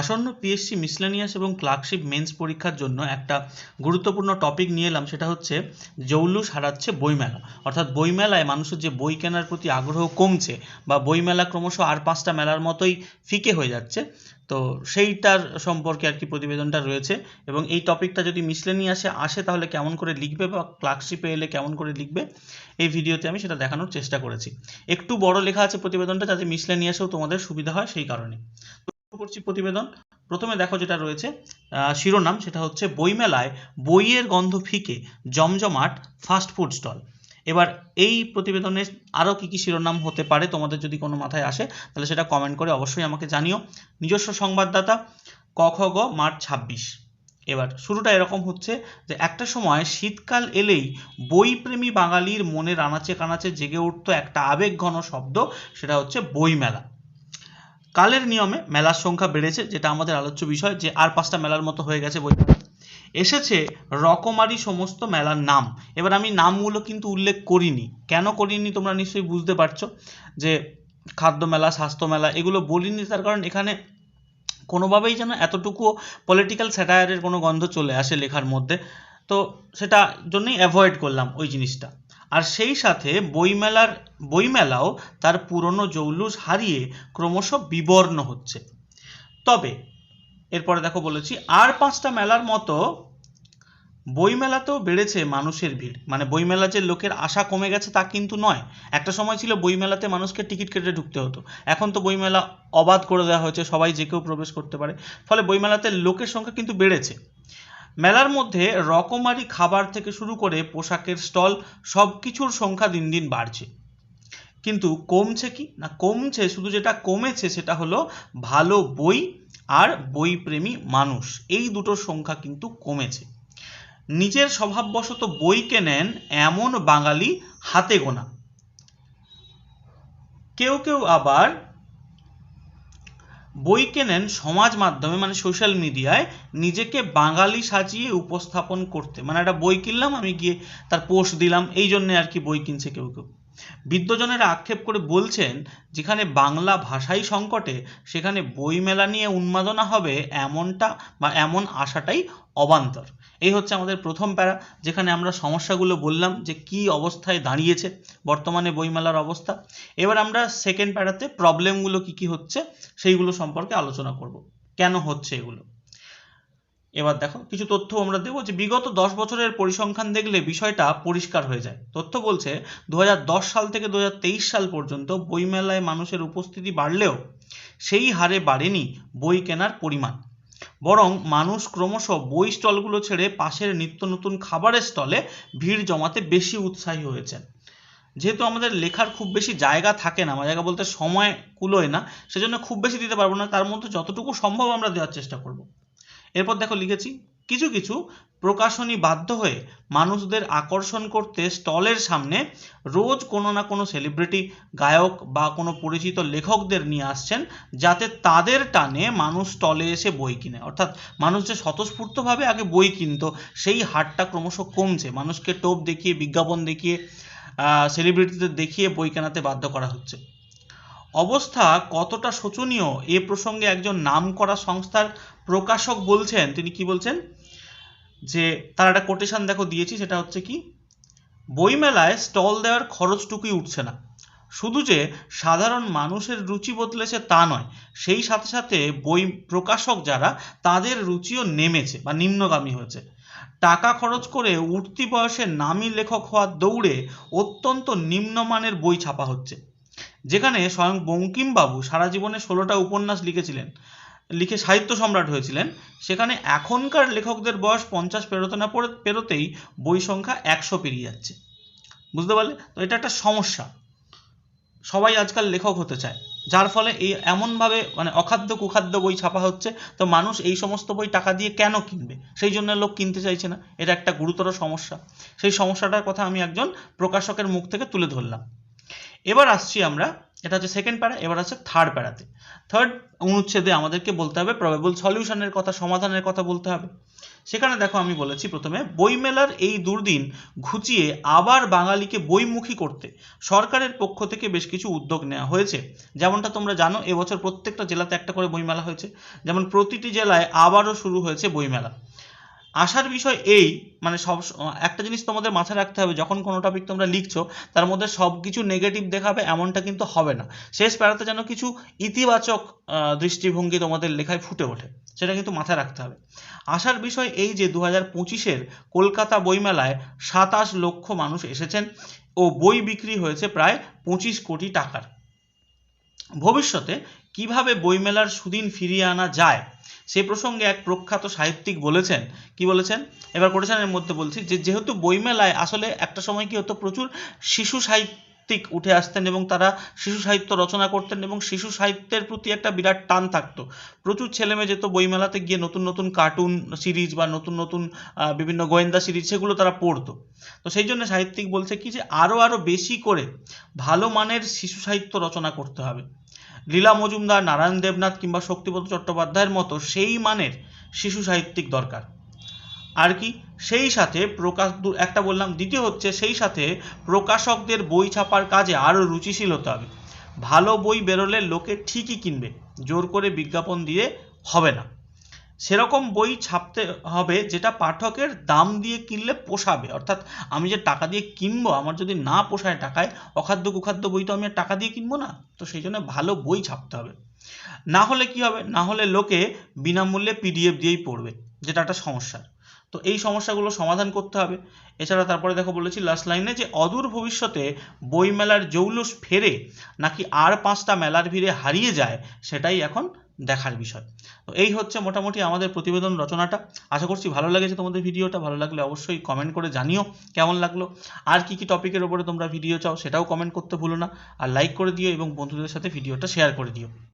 আসন্ন PSC miscellaneous এবং clerkship mains পরীক্ষার জন্য একটা গুরুত্বপূর্ণ টপিক নিয়ে এলাম, সেটা হচ্ছে জৌলুস হারাচ্ছে বইমেলা। অর্থাৎ বইমেলায় মানুষের যে বই কেনার প্রতি আগ্রহ কমছে বা বইমেলা ক্রমশ আর পাঁচটা মেলার মতোই ফিকে হয়ে যাচ্ছে, তো সেইটার সম্পর্কে আর কি প্রতিবেদনটা রয়েছে। এবং এই টপিকটা যদি মিসলেনিয়াসে আসে, তাহলে কেমন করে লিখবে বা ক্লার্কশিপে এলে কেমন করে লিখবে, এই ভিডিওতে আমি সেটা দেখানোর চেষ্টা করেছি। একটু বড় লেখা আছে প্রতিবেদনটা, যাতে মিসলেনিয়াসেও তোমাদের সুবিধা হয় সেই কারণে। করছি প্রতিবেদন। প্রথমে দেখো যেটা রয়েছে শিরোনাম, সেটা হচ্ছে বইমেলায় বইয়ের গন্ধ ফিকে, জমজমাট ফাস্ট ফুড স্টল এবার এই প্রতিবেদনের আরও কী কী শিরোনাম হতে পারে, তোমাদের যদি কোনো মাথায় আসে, তাহলে সেটা কমেন্ট করে অবশ্যই আমাকে জানিও। নিজস্ব সংবাদদাতা, ক খ গ, মার্চ ছাব্বিশ। এবার শুরুটা এরকম হচ্ছে যে, একটা সময় শীতকাল এলেই বইপ্রেমী বাঙালির মনের আনাচে কানাচে জেগে উঠতো একটা আবেগঘন শব্দ, সেটা হচ্ছে বইমেলা। কালের নিয়মে মেলার সংখ্যা বেড়েছে, যেটা আমাদের আলোচ্য বিষয় যে আর পাঁচটা মেলার মতো হয়ে গেছে বই এসেছে রকমারি সমস্ত মেলার নাম। এবার আমি নামগুলো কিন্তু উল্লেখ করিনি। কেন করিনি তোমরা নিশ্চয়ই বুঝতে পারছ যে খাদ্য মেলা, স্বাস্থ্য মেলা, এগুলো বলিনি তার কারণ এখানে কোনোভাবেই যেন এতটুকুও পলিটিক্যাল স্যাটায়ারের কোনো গন্ধ চলে আসে লেখার মধ্যে। তো সেটা জন্যই অ্যাভয়েড করলাম ওই জিনিসটা। আর সেই সাথে বইমেলার, বইমেলাও তার পুরনো জৌলুস হারিয়ে ক্রমশ বিবর্ণ হচ্ছে। তবে, এরপরে দেখো বলেছি, আর পাঁচটা মেলার মতো বইমেলাতেও বেড়েছে মানুষের ভিড়। মানে বইমেলা যে লোকের আশা কমে গেছে তা কিন্তু নয়। একটা সময় ছিল বইমেলাতে মানুষকে টিকিট কেটে ঢুকতে হতো। এখন তো বইমেলা অবাধ করে দেওয়া হয়েছে, সবাই যে কেউ প্রবেশ করতে পারে। ফলে বইমেলাতে লোকের সংখ্যা কিন্তু বেড়েছে। মেলার মধ্যে রকমারি খাবার থেকে শুরু করে পোশাকের স্টল সব কিছুর সংখ্যা দিন দিন বাড়ছে। কিন্তু কমছে কি? না, কমছে, শুধু যেটা কমেছে সেটা হলো ভালো বই আর বইপ্রেমী মানুষ। এই দুটোর সংখ্যা কিন্তু কমেছে। নিজের স্বভাববশত বই কেনেন এমন বাঙালি হাতে গোনা। কেউ কেউ আবার বই কেনেন সমাজ মাধ্যমে মানে সোশ্যাল মিডিয়ায় নিজেকে বাঙালি সাজিয়ে উপস্থাপন করতে। মানে একটা বই কিনলাম, আমি গিয়ে তার পোস্ট দিলাম, এই জন্যে আর কি বই কিনছে কেউ কেউ। বিদ্বজনেরা আক্ষেপ করে বলছেন, যেখানে বাংলা ভাষাই সংকটে, সেখানে বইমেলা নিয়ে উন্মাদনা হবে এমনটা বা এমন আশাটাই অবান্তর। এই হচ্ছে আমাদের প্রথম প্যারা, যেখানে আমরা সমস্যাগুলো বললাম যে কি অবস্থায় দাঁড়িয়েছে বর্তমানে বইমেলার অবস্থা। এবার আমরা সেকেন্ড প্যারাতে প্রবলেমগুলো কি কি হচ্ছে, সেইগুলো সম্পর্কে আলোচনা করব। কেন হচ্ছে এগুলো? এবার দেখো, কিছু তথ্য আমরা দেবো যে বিগত দশ বছরের পরিসংখ্যান দেখলে বিষয়টা পরিষ্কার হয়ে যায়। তথ্য বলছে দু হাজার দশ সাল থেকে দুহাজার তেইশ সাল পর্যন্ত বইমেলায় মানুষের উপস্থিতি বাড়লেও সেই হারে বাড়েনি বই কেনার পরিমাণ। বরং মানুষ ক্রমশ বই স্টলগুলো ছেড়ে পাশের নিত্য নতুন খাবারের স্টলে ভিড় জমাতে বেশি উৎসাহী হয়েছেন। যেহেতু আমাদের লেখার খুব বেশি জায়গা থাকে না জায়গা বলতে সময় কুলোয় না, সেজন্য খুব বেশি দিতে পারব না, তার মধ্যে যতটুকু সম্ভব আমরা দেওয়ার চেষ্টা করব। এরপর দেখো লিখেছি, কিছু কিছু প্রকাশনী বাধ্য হয়ে মানুষদের আকর্ষণ করতে স্টলের সামনে রোজ কোনো না কোনো সেলিব্রিটি গায়ক বা কোনো পরিচিত লেখকদের নিয়ে আসছেন যাতে তাদের টানে মানুষ স্টলে এসে বই কিনে। অর্থাৎ মানুষ যে স্বতঃস্ফূর্তভাবে আগে বই কিনতো, সেই হারটা ক্রমশ কমছে। মানুষকে টোপ দেখিয়ে, বিজ্ঞাপন দেখিয়ে সেলিব্রিটিদের দেখিয়ে বই কেনাতে বাধ্য করা হচ্ছে। অবস্থা কতটা শোচনীয় এ প্রসঙ্গে একজন নামকরা সংস্থার প্রকাশক বলছেন, তিনি কি বলছেন? যে তার একটা কোটেশন দেখো দিয়েছি, সেটা হচ্ছে কি? বইমেলায় স্টল দেওয়ার খরচটুকুই উঠছে না। শুধু যে সাধারণ মানুষের রুচি বদলেছে তা নয়, সেই সাথে সাথে বই প্রকাশক যারা, তাদের রুচিও নেমেছে বা নিম্নগামী হয়েছে। টাকা খরচ করে উঠতি বয়সে নামী লেখক হওয়ার দৌড়ে অত্যন্ত নিম্নমানের বই ছাপা হচ্ছে। যেখানে স্বয়ং বঙ্কিমবাবু সারা জীবনে ষোলোটা উপন্যাস লিখেছিলেন। লিখে সাহিত্য সম্রাট হয়েছিলেন। সেখানে এখনকার লেখকদের বয়স পঞ্চাশ পেরোতে না পড়ে পেরোতেই বই সংখ্যা একশো পেরিয়ে যাচ্ছে। বুঝতে পারলে? তো এটা একটা সমস্যা। সবাই আজকাল লেখক হতে চায়। যার ফলে এই এমনভাবে মানে অখাদ্য কুখাদ্য বই ছাপা হচ্ছে, তো মানুষ এই সমস্ত বই টাকা দিয়ে কেন কিনবে? সেই জন্য লোক কিনতে চাইছে না। এটা একটা গুরুতর সমস্যা। সেই সমস্যাটার কথা আমি একজন প্রকাশকের মুখ থেকে তুলে ধরলাম। এবার আসছি আমরা এটা হচ্ছে সেকেন্ড প্যারা এবার আছে থার্ড প্যারাতে থার্ড অনুচ্ছেদে আমাদেরকে বলতে হবে প্রবেবল সলিউশনের কথা, সমাধানের কথা বলতে হবে। সেখানে দেখো আমি বলেছি প্রথমে, বইমেলার এই দুর্দিন ঘুচিয়ে আবার বাঙালিকে বইমুখী করতে সরকারের পক্ষ থেকে বেশ কিছু উদ্যোগ নেওয়া হয়েছে। যেমনটা তোমরা জানো, এবছর প্রত্যেকটা জেলাতে একটা করে বইমেলা হয়েছে। যেমন প্রতিটি জেলায় আবারও শুরু হয়েছে বইমেলা। আসার বিষয় এই মানে সব একটা জিনিস তোমাদের মাথায় রাখতে হবে, যখন কোনো টপিক তোমরা লিখছো, তার মধ্যে সব কিছু নেগেটিভ দেখাবে, এমনটা কিন্তু হবে না। শেষ প্যারাতে যেন কিছু ইতিবাচক দৃষ্টিভঙ্গি তোমাদের লেখায় ফুটে ওঠে, সেটা কিন্তু মাথায় রাখতে হবে। আসার বিষয় এই যে দু হাজার পঁচিশের কলকাতা বইমেলায় সাতাশ লক্ষ মানুষ এসেছেন ও বই বিক্রি হয়েছে প্রায় পঁচিশ কোটি টাকার। ভবিষ্যতে কীভাবে বইমেলার সুদিন ফিরিয়ে আনা যায় সে প্রসঙ্গে এক প্রখ্যাত সাহিত্যিক বলেছেন। কি বলেছেন? এবার কোটেশনের মধ্যে বলছি যে, যেহেতু বইমেলায় আসলে একটা সময় কি হতো, প্রচুর শিশু সাহিত্যিক উঠে আসতেন এবং তারা শিশু সাহিত্য রচনা করতেন এবং শিশু সাহিত্যের প্রতি একটা বিরাট টান থাকতো। প্রচুর ছেলেমেয়ে যেত বইমেলাতে গিয়ে নতুন নতুন কার্টুন সিরিজ বা নতুন নতুন বিভিন্ন গোয়েন্দা সিরিজ সেগুলো তারা পড়তো। তো সেই জন্য সাহিত্যিক বলছে কি যে, আরও আরও বেশি করে ভালো মানের শিশু সাহিত্য রচনা করতে হবে। লীলা মজুমদার, নারায়ণ দেবনাথ কিংবা শক্তিপদ চট্টোপাধ্যায়ের মতো সেই মানের শিশু সাহিত্যিক দরকার। আর কি? সেই সাথে প্রকাশ একটা বললাম, দ্বিতীয় হচ্ছে সেই সাথে প্রকাশকদের বই ছাপার কাজে আরও রুচিশীল হতে হবে। ভালো বই বেরোলে লোকে ঠিকই কিনবে, জোর করে বিজ্ঞাপন দিয়ে হবে না। সেরকম বই ছাপতে হবে যেটা পাঠকের দাম দিয়ে কিনলে পোষাবে। অর্থাৎ আমি যে টাকা দিয়ে কিনবো, আমার যদি না পোষায় টাকায়, অখাদ্য কুখাদ্য বই তো আমি আর টাকা দিয়ে কিনবো না। তো সেই জন্য ভালো বই ছাপতে হবে। না হলে কি হবে? না হলে লোকে বিনামূল্যে পিডিএফ দিয়েই পড়বে, যেটা একটা সমস্যা। তো এই সমস্যাগুলো সমাধান করতে হবে। এছাড়া তারপরে দেখো বলেছি লাস্ট লাইনে যে অদূর ভবিষ্যতে বইমেলার জৌলুস ফেরে, নাকি আর পাঁচটা মেলার ভিড়ে হারিয়ে যায়, সেটাই এখন দেখার বিষয়। তো এই হচ্ছে মোটামুটি আমাদের প্রতিবেদন রচনাটা। আশা করছি ভালো লেগেছে তোমাদের ভিডিওটা। ভালো লাগলে অবশ্যই কমেন্ট করে জানিও কেমন লাগল। আর কি কি টপিকের ওপরে তোমরা ভিডিও চাও সেটাও কমেন্ট করতে ভুলো না। আর লাইক করে দিও এবং বন্ধুদের সাথে ভিডিওটা শেয়ার করে দিও।